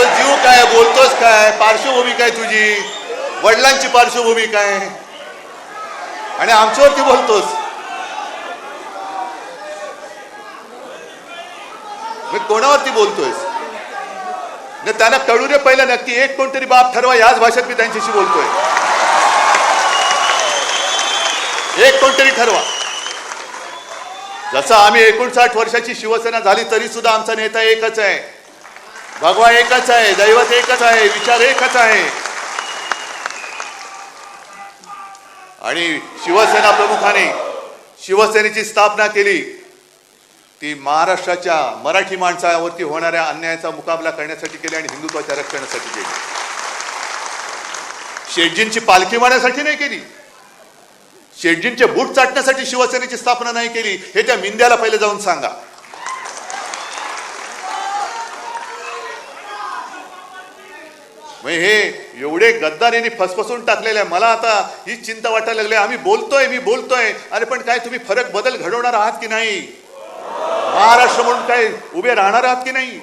तो जीव काय बोलतोस काय? पार्श्वभूमी काय तुझी? वडिलांची पार्श्वभूमी काय? आणि आमच्यावरती बोलतोस. मी कोणावरती बोलतोयस? त्यांना कळू दे पहिलं नक्की. एक कोणतरी बाप ठरवा याच भाषेत मी त्यांच्याशी बोलतोय. एक कोणतरी ठरवा. जसं आम्ही एकोणसाठ वर्षाची शिवसेना झाली तरी सुद्धा आमचा नेता एकच आहे. भगवा एकच आहे दैवत एकच आहे विचार एकच आहे. आणि शिवसेना प्रमुखाने शिवसेनेची स्थापना केली. ती महाराष्ट्राच्या मराठी माणसावरती होणाऱ्या अन्यायाचा मुकाबला करण्यासाठी केली आणि हिंदुत्वाच्या रक्षणासाठी केली. शेटजींची पालखी मारण्यासाठी नाही केली. शेटजींचे बूट चाटण्यासाठी शिवसेनेची स्थापना नाही केली. हे त्या मिंद्याला पहिले जाऊन सांगा. म्हणजे हे एवढे गद्दारीने फसफसून टाकलेले आहे मला आता ही चिंता वाटायला लागली. आम्ही बोलतोय मी बोलतोय. अरे पण काय तुम्ही फरक बदल घडवणार आहात की नाही? महाराष्ट्र म्हणून काय उभे राहणार आहात की नाही?